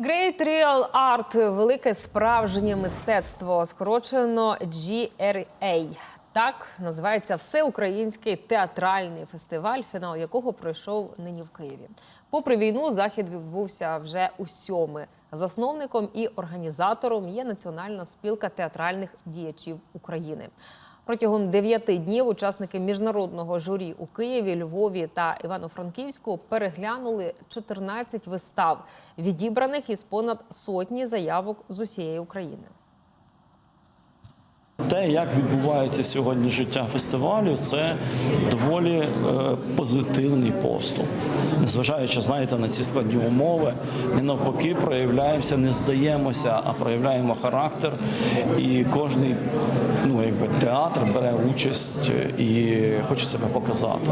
Great Real Art – велике справжнє мистецтво, скорочено GRA. Так називається всеукраїнський театральний фестиваль, фінал якого пройшов нині в Києві. Попри війну, захід відбувся вже у сьоме. Засновником і організатором є Національна спілка театральних діячів України. Протягом дев'яти днів учасники міжнародного журі у Києві, Львові та Івано-Франківську переглянули 14 вистав, відібраних із понад сотні заявок з усієї України. Те, як відбувається сьогодні життя фестивалю, це доволі е, позитивний поступ. Незважаючи, знаєте, на ці складні умови, ми навпаки проявляємося, не здаємося, а проявляємо характер. І кожний ну, театр бере участь і хоче себе показати.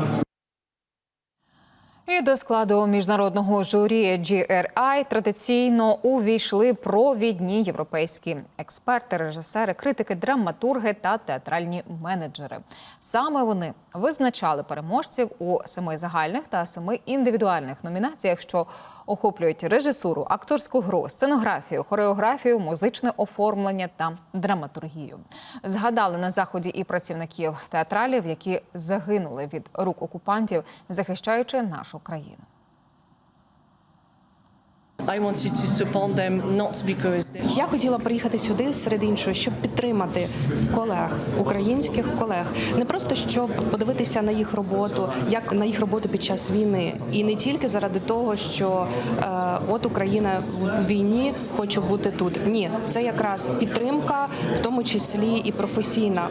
До складу міжнародного журі GRI традиційно увійшли провідні європейські експерти, режисери, критики, драматурги та театральні менеджери. Саме вони визначали переможців у семи загальних та семи індивідуальних номінаціях, що охоплюють режисуру, акторську гру, сценографію, хореографію, музичне оформлення та драматургію. Згадали на заході і працівників театралів, які загинули від рук окупантів, захищаючи нашу. I wanted to support them not because they Я хотіла приїхати сюди серед іншого, щоб підтримати колег, українських колег, не просто щоб подивитися на їх роботу, як на їх роботу під час війни, і не тільки заради того, що е, от Україна в війні хочу бути тут. Ні, це якраз підтримка, в тому числі і професійна.